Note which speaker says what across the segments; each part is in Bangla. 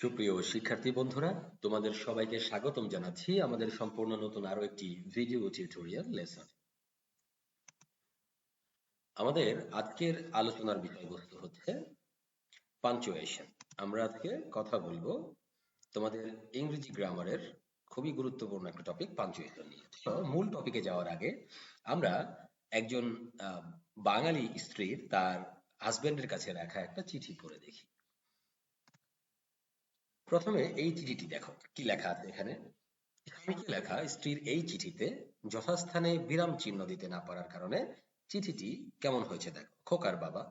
Speaker 1: সুপ্রিয় শিক্ষার্থী বন্ধুরা, তোমাদের সবাইকে স্বাগতম জানাচ্ছি আমাদের সম্পূর্ণ নতুন আরও একটি ভিডিও টিউটোরিয়াল লেসন। আমাদের আজকের আলোচনার বিষয়বস্তু হচ্ছে পাঞ্চুয়েশন আমরা আজকে কথা বলব তোমাদের ইংরেজি গ্রামারের খুবই গুরুত্বপূর্ণ একটা টপিক পাঞ্চুয়েশন নিয়ে। মূল টপিকে যাওয়ার আগে আমরা একজন বাঙালি স্ত্রীর তার হাজবেন্ডের কাছে রাখা একটা চিঠি পড়ে দেখি। প্রথমে এই চিঠিটি দেখো, কি লেখা আছে এখানে? স্বামীকে লেখা? স্ত্রীর এই চিঠিতে যথাস্থানে বিরাম চিহ্ন দিতে না পারার কারণে চিঠিটি কেমন হয়েছে দেখো। খোকার বাবা,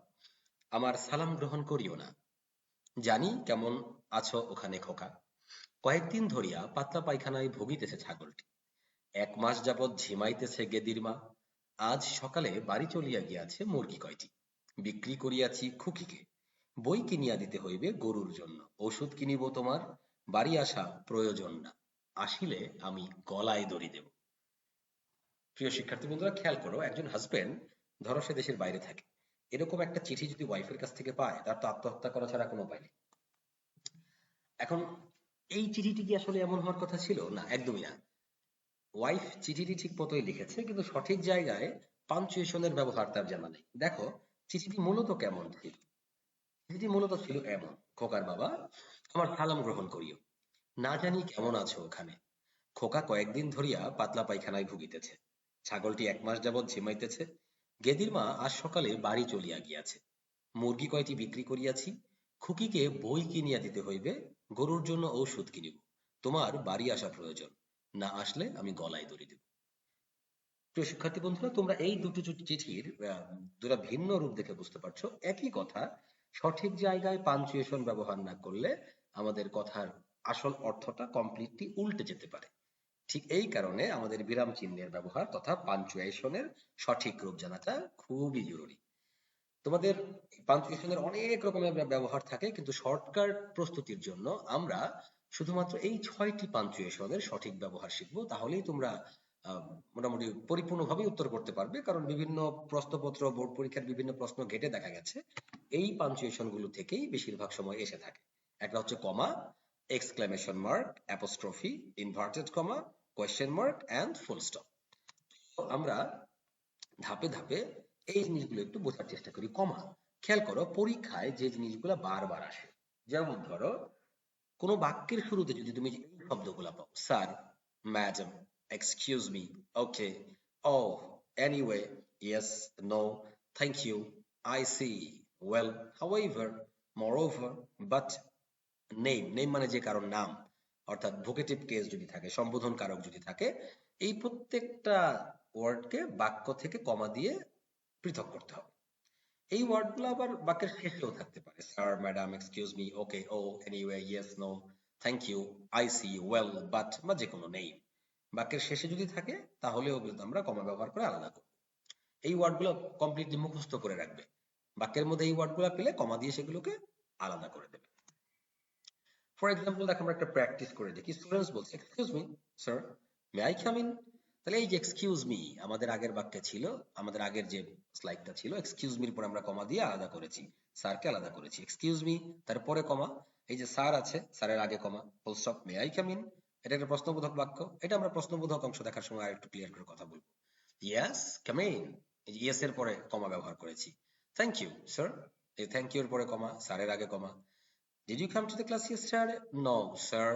Speaker 1: আমার সালাম গ্রহণ করিও না। জানি কেমন আছো ওখানে খোকা। কয়েকদিন ধরিয়া পাতলা পায়খানায় ভুগিতেছে ছাগলটি। এক মাস যাবৎ ঝিমাইতেছে গেদির মা। আজ সকালে বাড়ি চলিয়া গিয়াছে মুরগি কয়টি। বিক্রি করিয়াছি খুকিকে। বই কিনিয়া দিতে হইবে গরুর জন্য। ওষুধ কিনিব তোমার, বাড়ি আসা প্রয়োজন না। আসিলে আমি গলায় দড়ি দেব। প্রিয় শিক্ষার্থী বন্ধুরা, খেয়াল করো, একজন হাজবেন্ড ধরো সে দেশের বাইরে থাকে। এরকম একটা চিঠি যদি ওয়াইফের কাছ থেকে পায়, তার তো আত্মহত্যা করা ছাড়া কোনো উপায় নেই। এখন, এই চিঠিটি কি আসলে এমন হওয়ার কথা ছিল? না, একদমই না। ওয়াইফ চিঠিটি ঠিক মতোই লিখেছে, কিন্তু সঠিক জায়গায় পাঞ্চুয়েশনের ব্যবহার তার জানা নেই। দেখো, চিঠিটি মূলত কেমন ছিল? চিঠিটি মূলত ছিল এমন, খোকার বাবা আমার সালাম গ্রহণ করিও। না জানি কেমন আছো ওখানে খোকা কয়েকদিন ধরিয়া পাতলা পায়খানায় ভুগিতেছে। ছাগলটি এক মাস যাবৎ ঝিমাইতেছে। গেদির মা আজ সকালে বাড়ি চলিয়া গিয়াছে। মুরগি কয়টি বিক্রি করিয়াছি। খুকিকে বই কিনিয়া দিতে হইবে। গরুর জন্য ঔষধ কিনিব। তোমার বাড়ি আসা প্রয়োজন। না আসলে আমি গলায় দড়ি দেব। প্রিয় শিক্ষার্থী বন্ধুরা, তোমরা এই দুটো চিঠির দুটা ভিন্ন রূপ দেখে বুঝতে পারছ। একই কথা সঠিক জায়গায় পাঞ্চুয়েশন ব্যবহার না করলে আমাদের কথার আসল অর্থটা কমপ্লিটলি উল্টে যেতে পারে। ঠিক এই কারণে আমাদের বিরাম চিহ্নের ব্যবহার তথা পাঞ্চুয়েশনের সঠিক রূপ জানাটা খুবই জরুরি। তোমাদের পাঞ্চুয়েশনের অনেক রকমের ব্যবহার থাকে, কিন্তু শর্টকাট প্রস্তুতির জন্য আমরা শুধুমাত্র এই ছয়টি পাঞ্চুয়েশনের সঠিক ব্যবহার শিখব। তাহলেই তোমরা মোটামুটি পরিপূর্ণভাবে উত্তর করতে পারবে, কারণ বিভিন্ন প্রশ্নপত্র, বোর্ড পরীক্ষার বিভিন্ন প্রশ্ন ঘেটে দেখা গেছে। এই পাঞ্চুয়েশনগুলো থেকেই বেশিরভাগ সময় এসে থাকে। একটা হচ্ছে comma exclamation mark apostrophe inverted comma question mark and full stop আমরা ধাপে ধাপে এই জিনিসগুলো একটু বোঝার চেষ্টা করি। কমা খেয়াল করো, পরীক্ষায় যে জিনিসগুলো বারবার আসে। যেমন ধরো, কোনো বাক্যের শুরুতে যদি তুমি এই শব্দগুলো পাও, sir, madam, excuse me, okay oh anyway, yes, no, thank you, I see well, however, moreover, but name name মানে যে কারণ নাম, অর্থাৎ ভোকেটিভ কেস যদি থাকে সম্বোধন কারক যদি থাকে, এই প্রত্যেকটা ওয়ার্ডকে বাক্য থেকে কমা দিয়ে পৃথক করতে হবে। এই ওয়ার্ডগুলো আবার বাক্যের শেষেও থাকতে পারে। Sir madam excuse me okay oh anyway yes no thank you I see well but বা যে কোনো নেই বাক্যের শেষে যদি থাকে, তাহলেও কিন্তু আমরা কমা ব্যবহার করে আলাদা করব। এই ওয়ার্ডগুলো কমপ্লিটলি মুখস্থ করে রাখবে। বাক্যের মধ্যে এই ওয়ার্ডগুলো পেলে কমা দিয়ে সেগুলোকে আলাদা করে দেবে। ফর এক্সাম্পল দেখো আমরা একটা প্র্যাকটিস করে দেখি। স্টুডেন্টস বলছে excuse me sir may I come in তাহলে এই যে এক্সকিউজ মি আমাদের আগের বাক্যে ছিল, আমাদের আগের যে স্লাইডটা ছিল এক্সকিউজ মির পর আমরা কমা দিয়ে আলাদা করেছি। স্যারকে আলাদা করেছি। এক্সকিউজ মি তারপরে কমা। এই যে স্যার আছে, স্যারের আগে comma. Full stop may I come in এটা একটা প্রশ্নবোধক বাক্য। এটা আমরা প্রশ্নবোধক অংশ দেখার সময় আরেকটু ক্লিয়ার করে কথা বলব। ইয়াস কাম ইন ইয়েস এর পরে কমা ব্যবহার করেছি। থ্যাংক ইউ স্যার এই থ্যাংক ইউ পরে কমা স্যারের আগে comma did you come to the class yesterday no sir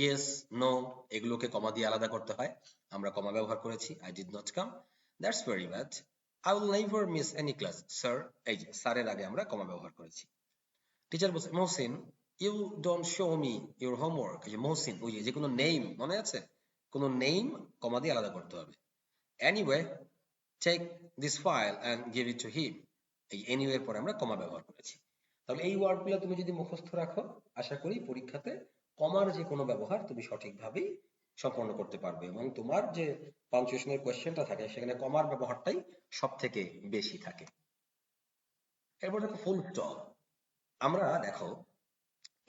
Speaker 1: yes no এগুলোকে কমা দিয়ে আলাদা করতে হয়। আমরা কমা ব্যবহার করেছি। I did not come that's very bad I will never miss any class sir এই যে স্যারের আগে আমরা কমা ব্যবহার করেছি। টিচার বলছে Mohsin you don't show me your homework এই যে মহসিন ওই যে কোনো নেম মনে আছে? কোনো নেম কমা দিয়ে আলাদা করতে হবে। Anyway take this file and give it to him এই এনিওয়ে এর পরে আমরা কমা ব্যবহার করেছি। তাহলে এই ওয়ার্ডগুলো তুমি যদি মুখস্থ রাখো, আশা করি পরীক্ষাতে কমার যে কোনো ব্যবহার তুমি সঠিকভাবেই সম্পন্ন করতে পারবে এবং তোমার যে পাঞ্চুয়েশনের কোয়েশ্চেনটা থাকে, সেখানে কমার ব্যবহারটাই সব থেকে বেশি থাকে। এরপর দেখো ফুল স্টপ আমরা দেখো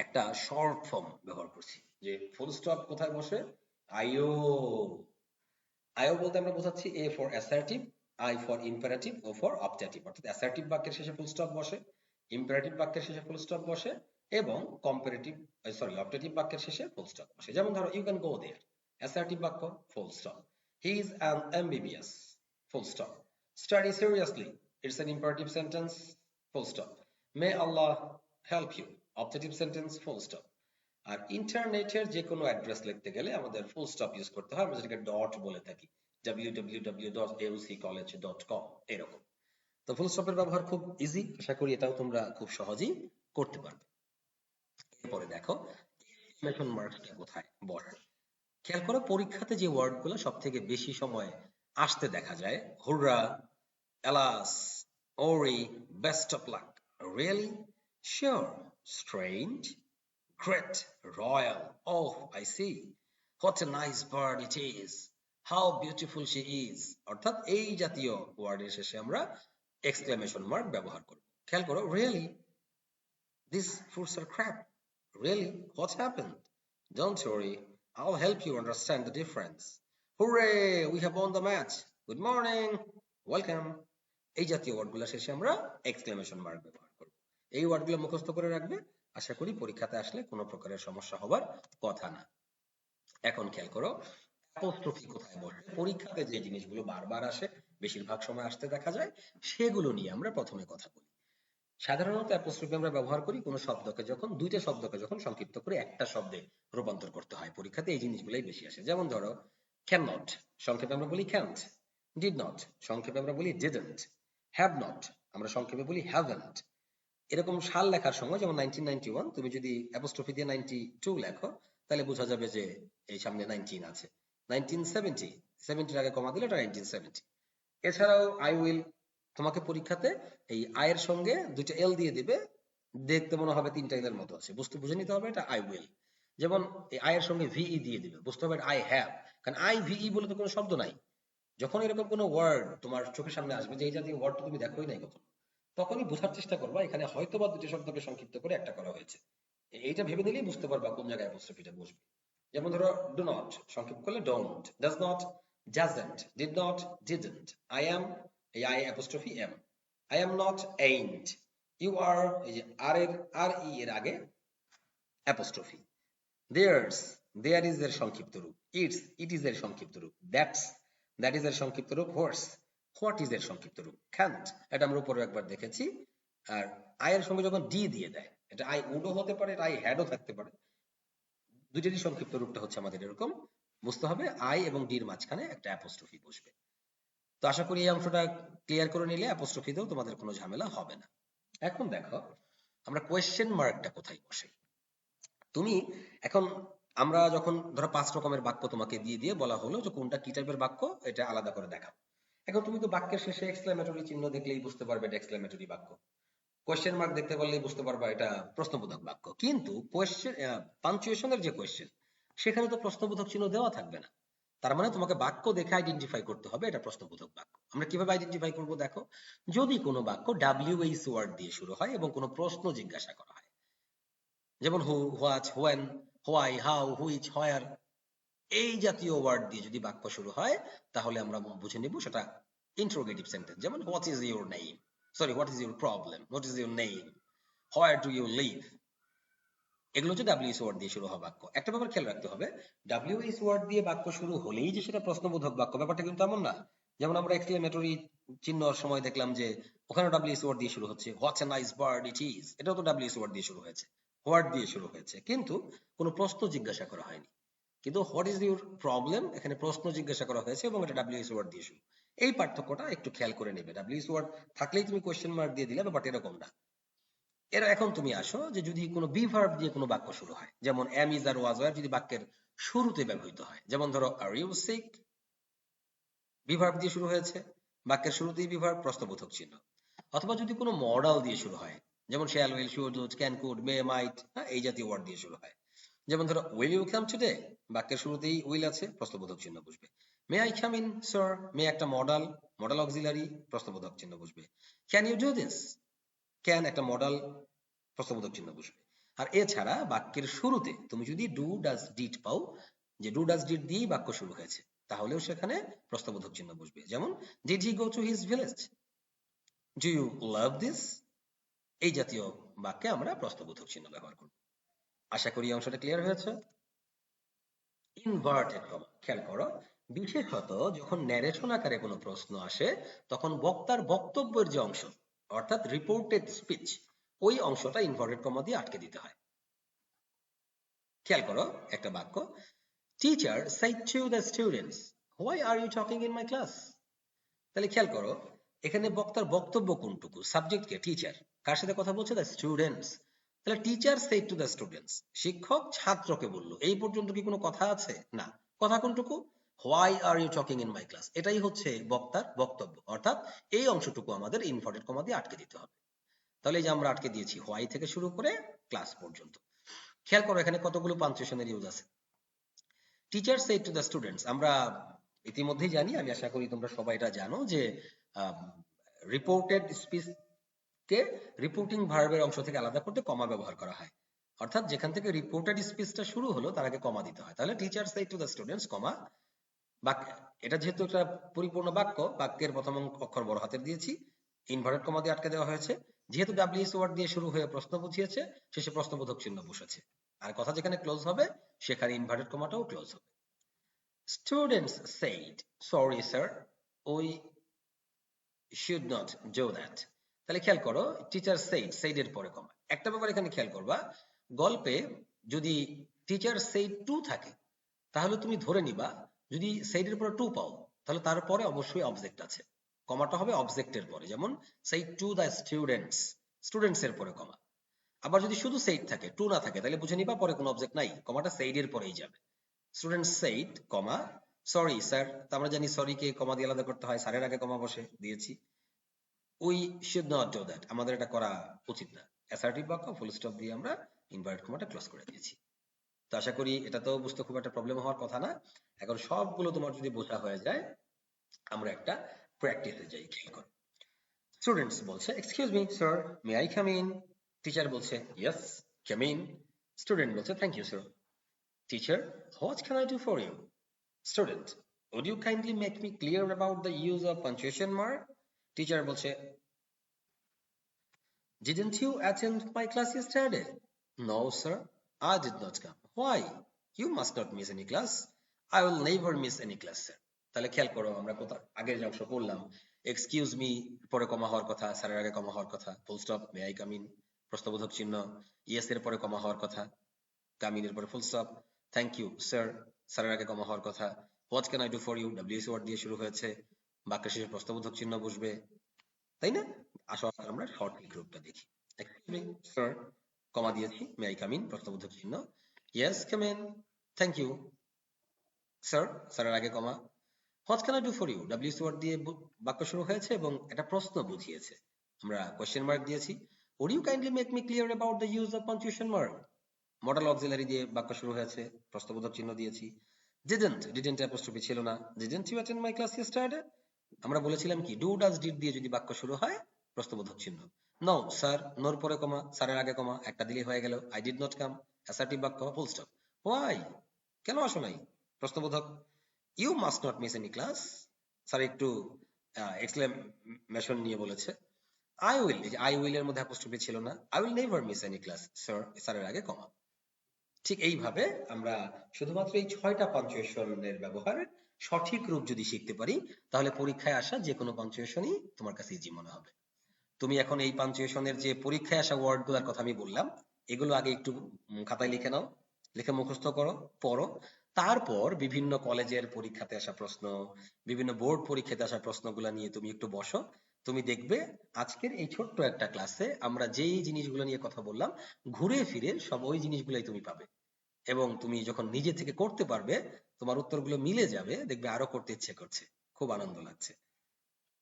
Speaker 1: একটা শর্ট ফর্ম ব্যবহার করছি, যে ফুল স্টপ কোথায় বসে? আইও। আইও বলতে আমরা বোঝাচ্ছি A for assertive I for imperative, O for objective. অর্থাৎ অ্যাসার্টিভ বাক্যের শেষে ফুল স্টপ বসে ইম্পারেটিভ বাক্যের শেষে ফুল স্টপ বসে, এবং কম্পারেটিভ সরি অপটেটিভ বাক্যের শেষে ফুল স্টপ বসে। যেমন ধরো you can go there assertive বাক্য full stop he is an MBBS full stop study seriously it's an imperative sentence full stop may Allah help you optative sentence full stop আর ইন্টারনেটের যে কোনো অ্যাড্রেস লিখতে গেলে আমাদের ফুল স্টপ ইউজ করতে হয়, আমরা যেটাকে ডট বলে থাকি। www.auccollege.com এরকম। তো ফুল স্টপের ব্যবহার খুব ইজি আশা করি এটাও তোমরা খুব সহজেই করতে পারবে। এরপরে দেখো এক্সক্লেমেশন মার্কসটা কোথায়? খেয়াল করো, পরীক্ষাতে যে ওয়ার্ডগুলো সব থেকে বেশি সময় আসতে দেখা যায় হুররা এলাস ওরি best of luck really sure strange great royal oh I see what a nice bird it is how beautiful she is অর্থাৎ এই জাতীয় ওয়ার্ডের শেষে আমরা এক্সক্লেমেশন মার্ক ব্যবহার করব। খেয়াল করো really this fruits are crap. Really what's happened? Don't worry, i'll help you understand the difference. Hooray, we have won the match. Good morning. Welcome. এই জাতীয় ওয়ার্ডগুলো শেষে আমরা এক্সক্লেমেশন মার্ক ব্যবহার করব। এই ওয়ার্ডগুলো মুখস্থ করে রাখবে। আশা করি পরীক্ষাতে আসলে কোনো প্রকারের সমস্যা হবার কথা না। এখন খেয়াল করো অ্যাপোস্ট্রফি কোথায় বসে পরীক্ষাতে যে জিনিসগুলো বারবার আসে, বেশিরভাগ সময় আসতে দেখা যায়, সেগুলো নিয়ে আমরা প্রথমে কথা বলি। সাধারণত অ্যাপোস্ট্রফি আমরা ব্যবহার করি কোনো শব্দকে যখন, দুইটা শব্দকে যখন সংক্ষিপ্ত করে একটা শব্দে রূপান্তর করতে হয়। পরীক্ষাতে এই জিনিসগুলোই বেশি আসে। যেমন ধরো ক্যান নট সংক্ষেপে আমরা বলি ক্যান্ট ডিড নট সংক্ষেপে আমরা বলি ডিডন্ট হ্যাভ নট আমরা সংক্ষেপে বলি হ্যাভেন্ট এরকম সাল লেখার সময়, যেমন নাইনটিন নাইনটি ওয়ান তুমি যদি অ্যাপোস্ট্রফি দিয়ে নাইনটি টু লেখো, তাহলে বোঝা যাবে যে এই সামনে নাইনটিন আছে। বলে তো কোনো শব্দ নাই। যখন এরকম কোনো ওয়ার্ড তোমার চোখের সামনে আসবে যে জাতীয় ওয়ার্ড তুমি দেখোই নাই কখনো, তখনই বোঝার চেষ্টা করবা, এখানে হয়তো বা দুটি শব্দকে সংক্ষিপ্ত করে একটা করা হয়েছে। এইটা ভেবে নিলেই বুঝতে পারবা কোন জায়গায় বসবে। যেমন ধরো ডু নট সংক্ষেপ করলে don't does not doesn't, did not, didn't, i am, এই I apostrophe M I am not ain't you are এই যে আর এর আর ই এর আগে অ্যাপোস্ট্রফি দেয়ার্স দেয়ার ইজ এর সংক্ষিপ্ত রূপ ইটস ইট ইজ এর সংক্ষিপ্ত রূপ দ্যাটস দ্যাট ইজ এর সংক্ষিপ্ত রূপ হোর্স হোয়াট ইজ এর সংক্ষিপ্ত রূপ ক্যান্ট এটা আমরা উপরে একবার দেখেছি, আর আই এর সঙ্গে যখন ডি দিয়ে দেয়, এটা আই উডও হতে পারে, এটা আই হ্যাডও থাকতে পারে দুইটারই সংক্ষিপ্ত রূপটা হচ্ছে আমাদের এরকম, বুঝতে হবে আই এবং ডির মাঝখানে একটা অ্যাপোস্ট্রফি বসবে। তো আশা করি এই অংশটা ক্লিয়ার করে নিলে অ্যাপোস্ট্রফিতেও তোমাদের কোনো ঝামেলা হবে না। এখন দেখো, আমরা কোয়েশ্চেন মার্কটা কোথায় বসে? তুমি এখন, আমরা যখন ধরো পাঁচ রকমের বাক্য তোমাকে দিয়ে দিয়ে বলা হলো যে কোনটা কি টাইপের বাক্য, এটা আলাদা করে দেখাও। এখন তুমি তো বাক্যের শেষে এক্সক্লেমেটরি চিহ্ন দেখলেই বুঝতে পারবে এটা এক্সক্লেমেটরি বাক্য। কোয়েশ্চেন মার্ক দেখতে পারলেই বুঝতে পারবা এটা প্রশ্নবোধক বাক্য। কিন্তু কোয়েশ্চেন পাঞ্চুয়েশনের যে কোয়েশ্চেন সেখানে তো প্রশ্নবোধক চিহ্ন দেওয়া থাকবে না। তার মানে তোমাকে বাক্য দেখে আইডেন্টিফাই করতে হবে, এটা প্রশ্নবোধক বাক্য। আমরা কীভাবে আইডেন্টিফাই করব দেখো? যদি কোনো বাক্য ডাব্লিউ এইচ ওয়ার্ড দিয়ে শুরু হয় এবং কোনো প্রশ্ন জিজ্ঞাসা করা হয়, যেমন who what when why how which where এই জাতীয় ওয়ার্ড দিয়ে যদি বাক্য শুরু হয়, তাহলে আমরা বুঝে নিব সেটা ইন্ট্রোগেটিভ সেন্টেন্স যেমন what is your name sorry what is your problem what is your name where do you live এগুলো হচ্ছে ডাব্লিউএস ওয়ার্ড দিয়ে শুরু হওয়া বাক্য। একটা ব্যাপার খেয়াল রাখতে হবে ডাব্লিউএস ওয়ার্ড দিয়ে বাক্য শুরু হলেই যে সেটা প্রশ্নবোধক বাক্য, ব্যাপারটা কিন্তু এমন না। যেমন আমরা এক্সক্লেমেটরি চিহ্নর সময় দেখলাম যে ওখানে ডাব্লিউএস ওয়ার্ড দিয়ে শুরু হচ্ছে what's a nice bird it is এটাও তো ডাব্লিউএস ওয়ার্ড দিয়ে শুরু হয়েছে হোয়াট দিয়ে শুরু হয়েছে। কিন্তু কোনো প্রশ্ন জিজ্ঞাসা করা হয়নি। কিন্তু হোয়াট ইজ ইউর প্রবলেম এখানে প্রশ্ন জিজ্ঞাসা করা হয়েছে এবং এটা ডাব্লিউএস ওয়ার্ড দিয়ে শুরু। এই পার্থক্যটা একটু খেয়াল করে নেবে। ডাব্লিউএস ওয়ার্ড থাকলেই তুমি কোয়েশ্চেন মার্ক দিয়ে দিলে ব্যাপারটা এরকম না। এর, এখন তুমি আসো যে যদি কোনো বি ভার্ব দিয়ে কোনো বাক্য শুরু হয়, যেমন am is are was were যদি বাক্যের শুরুতে ব্যবহৃত হয়, যেমন ধরো are you sick be verb দিয়ে শুরু হয়েছে, বাক্যের শুরুতেই বি ভার্ব প্রশ্নবোধক চিহ্ন। অথবা যদি কোনো মডাল দিয়ে শুরু হয়, যেমন shall will should would can could may might এই জাতীয় ওয়ার্ড দিয়ে শুরু হয়। যেমন ধরো উইল ইউ কাম টুডে বাক্যের শুরুতেই উইল আছে, প্রশ্নবোধক চিহ্ন বসবে। May I come in sir may একটা মডাল মডাল অক্সিলারি প্রশ্নবোধক চিহ্ন বসবে। Can you do this can একটা মডাল প্রশ্নবোধক চিহ্ন বসবে। আর এছাড়া বাক্যের শুরুতে তুমি যদি ডু ডাজ ডিড পাও, যে ডু ডাজ ডিড দিয়েই বাক্য শুরু হয়েছে, তাহলেও সেখানে প্রশ্নবোধক চিহ্ন বসবে। যেমন did he go to his village do you love this এই জাতীয় বাক্যে আমরা প্রশ্নবোধক চিহ্ন ব্যবহার করব। আশা করি অংশটা ক্লিয়ার হয়েছে। ইনভার্টেড কমা খেয়াল করো বিশেষত যখন ন্যারেশন আকারে কোনো প্রশ্ন আসে, তখন বক্তার বক্তব্যের যে অংশ, অর্থাৎ রিপোর্টেড স্পিচ ওই অংশটা ইনভার্টেড কমা দিয়ে আটকে দিতে হয়। খেয়াল করো একটা বাক্য teacher said to the students why are you talking in my class তাহলে খেয়াল করো, এখানে বক্তার বক্তব্য কোনটুকু? সাবজেক্ট কে টিচার কার সাথে কথা বলছে? দ্য স্টুডেন্টস তাহলে teacher said to the students শিক্ষক ছাত্রকে বলল। এই পর্যন্ত কি কোনো কথা আছে? না। কথা কোনটুকু? Why are you talking in my class এটাই হচ্ছে বক্তার বক্তব্য। অর্থাৎ এই অংশটুকু আমাদের ইনভার্টেড কমা দিয়ে আটকে দিতে হবে। তাহলে এই যে আমরা আটকে দিয়েছি হোয়াই থেকে শুরু করে ক্লাস পর্যন্ত। খেয়াল করো এখানে কতগুলো পাঞ্চুয়েশনের ইউজ আছে। Teacher said to the students আমরা ইতিমধ্যেই জানি, আমি আশা করি তোমরা সবাই এটা জানো, যে রিপোর্টেড স্পিচ কে রিপোর্টিং ভার্বের অংশ থেকে আলাদা করতে কমা ব্যবহার করা হয়। অর্থাৎ যেখান থেকে রিপোর্টেড স্পিচটা শুরু হলো, তার আগে কমা দিতে হয়। তাহলে teacher said to the students comma বাক্য এটা যেহেতু একটা পরিপূর্ণ বাক্য, বাক্যের প্রথম অক্ষর বড় হাতের দিয়েছি ইনভার্টেড কমা দিয়ে আটকে দেওয়া হয়েছে। যেহেতু ডাব্লিউএস ওয়ার্ড দিয়ে শুরু হয়ে প্রশ্ন বুঝিয়েছে, শেষে প্রশ্নবোধক চিহ্ন বসেছে। আর কথা যেখানে ক্লোজ হবে, সেখানে ইনভার্টেড কমাটাও ক্লোজ হবে। Students said sorry sir we should not do that তাহলে খেয়াল করো টিচার সেইড সেইড এর পরে কমা একটা ব্যাপার এখানে খেয়াল করবা, গল্পে যদি টিচার সেইড টু থাকে, তাহলে তুমি ধরে নিবা যদি সেইড এর পরে টু পাও, তাহলে তারপরে অবশ্যই অবজেক্ট আছে। কমাটা হবে অবজেক্টের পরে, যেমন সেই টু দ্য স্টুডেন্টস স্টুডেন্টস এর পরে কমা। আবার যদি শুধু সেইড থাকে টু না থাকে, তাহলে বুঝে নিবা পরে কোনো অবজেক্ট নাই, কমাটা সেইড এর পরেই যাবে। Student said comma sorry sir আমরা জানি সরি কে কমা দিয়ে আলাদা করতে হয়, স্যারের আগে কমা বসে, দিয়েছি। We should not do that আমাদের এটা করা উচিত না। অ্যাসার্টিভ বাক্য ফুল স্টপ দিয়ে আমরা ইনভার্ট কমাটা ক্লোজ করে দিয়েছি। তো আশা করি এটা তো বুঝতে খুব একটা প্রবলেম হওয়ার কথা না। এখন সবগুলো তোমার যদি বোঝা হয়ে যায়, আমরা একটা প্র্যাকটিসে যাই, খেয়াল করো। স্টুডেন্টস বলছে excuse me sir may I come in teacher বলছে ইয়েস কাম ইন স্টুডেন্ট বলছে thank you sir teacher what can I do for you student would you kindly make me clear about the use of punctuation mark? Teacher বলছে, didn't you attend my class yesterday no, sir, i did not come. Why? You must not miss any class. I will never miss any class, sir. তাহলে খেয়াল করো, আমরা কোথা, আগের যে অংশ পড়লাম এক্সকিউজ মি পরে কমা হওয়ার কথা, স্যারের আগে কমা হওয়ার কথা full stop may I come in প্রশ্নবোধক চিহ্ন ইয়েস এর পরে কমা হওয়ার কথা কাম ইন এর পরে full stop thank you sir স্যারের আগে কমা হওয়ার কথা what can I do for you WS word দিয়ে শুরু হয়েছে, বাক্য শেষে প্রশ্নবোধক চিহ্ন বসবে, তাই না? আসো আমরা শর্ট গ্রুপটা দেখি। স্যার কমা দিয়েছি মে আই কাম ইন প্রশ্নবোধক চিহ্ন yes come in thank you sir স্যারের আগে comma. What can I do for you WS word দিয়ে বাক্য শুরু হয়েছে এবং একটা প্রশ্ন বুঝিয়েছে। আমরা কোশ্চেন মার্ক দিয়েছি। Would you kindly make me clear about the use of punctuation mark? Model auxiliary দিয়ে বাক্য শুরু হয়েছে, প্রশ্নবোধক চিহ্ন দিয়েছি। Didn't didn't অ্যাপোস্ট্রফি ছিল না। Didn't you attend my class yesterday? আমরা বলেছিলাম কি ডু ডাজ ডিড দিয়ে যদি বাক্য শুরু হয়, প্রশ্নবোধক চিহ্ন। নো স্যার নোর পরে কমা, স্যারের আগে কমা, একটা দিলেই হয়ে গেল। I did not come assertive বাক্য ফুল স্টপ হোয়াই কেন আসো নাই? প্রশ্নবোধক you must not miss any class sir একটু নিয়ে বলেছে। আই উইল আই উইল এর মধ্যে অ্যাপোস্ট্রফি ছিল না। I will never miss any class sir স্যারের আগে কমা ঠিক এইভাবে আমরা শুধুমাত্র এই ছয়টা পাঞ্চুয়েশনের ব্যবহারের সঠিক রূপ যদি শিখতে পারি, তাহলে পরীক্ষায় আসা যে কোনো পাঞ্চুয়েশনই তোমার কাছে ইজি মনে হবে। তুমি এখন এই পাঞ্চুয়েশনের যে পরীক্ষায় আসা ওয়ার্ডগুলার কথা আমি বললাম এগুলো আগে একটু খাতায় লিখে নাও, লিখে মুখস্থ করো, পড়ো। তারপর বিভিন্ন কলেজের পরীক্ষাতে আসা প্রশ্ন, বিভিন্ন বোর্ড পরীক্ষাতে আসা প্রশ্নগুলো নিয়ে তুমি একটু বসো। তুমি দেখবে আজকের এই ছোট্ট একটা ক্লাসে আমরা যেই জিনিসগুলো নিয়ে কথা বললাম, ঘুরে ফিরে সব ওই জিনিসগুলোই তুমি পাবে। এবং তুমি যখন নিজে থেকে করতে পারবে, তোমার উত্তরগুলো মিলে যাবে, দেখবে আরও করতে ইচ্ছে করছে। খুব আনন্দ লাগছে।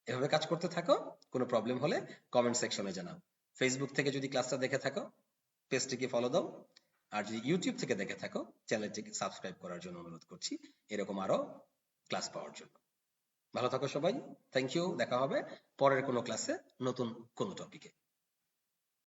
Speaker 1: এভাবে কাজ করতে থাকো, কোনো প্রবলেম হলে কমেন্ট সেকশনে জানাও। ফেসবুক থেকে যদি ক্লাসটা দেখে থাকো পেজটিকে ফলো দাও। আর যদি ইউটিউব থেকে দেখে থাকো চ্যানেলটিকে সাবস্ক্রাইব করার জন্য অনুরোধ করছি। এরকম আরও ক্লাস পাওয়ার জন্য। ভালো থাকো সবাই। থ্যাংক ইউ দেখা হবে পরের কোনো ক্লাসে নতুন কোনো টপিকে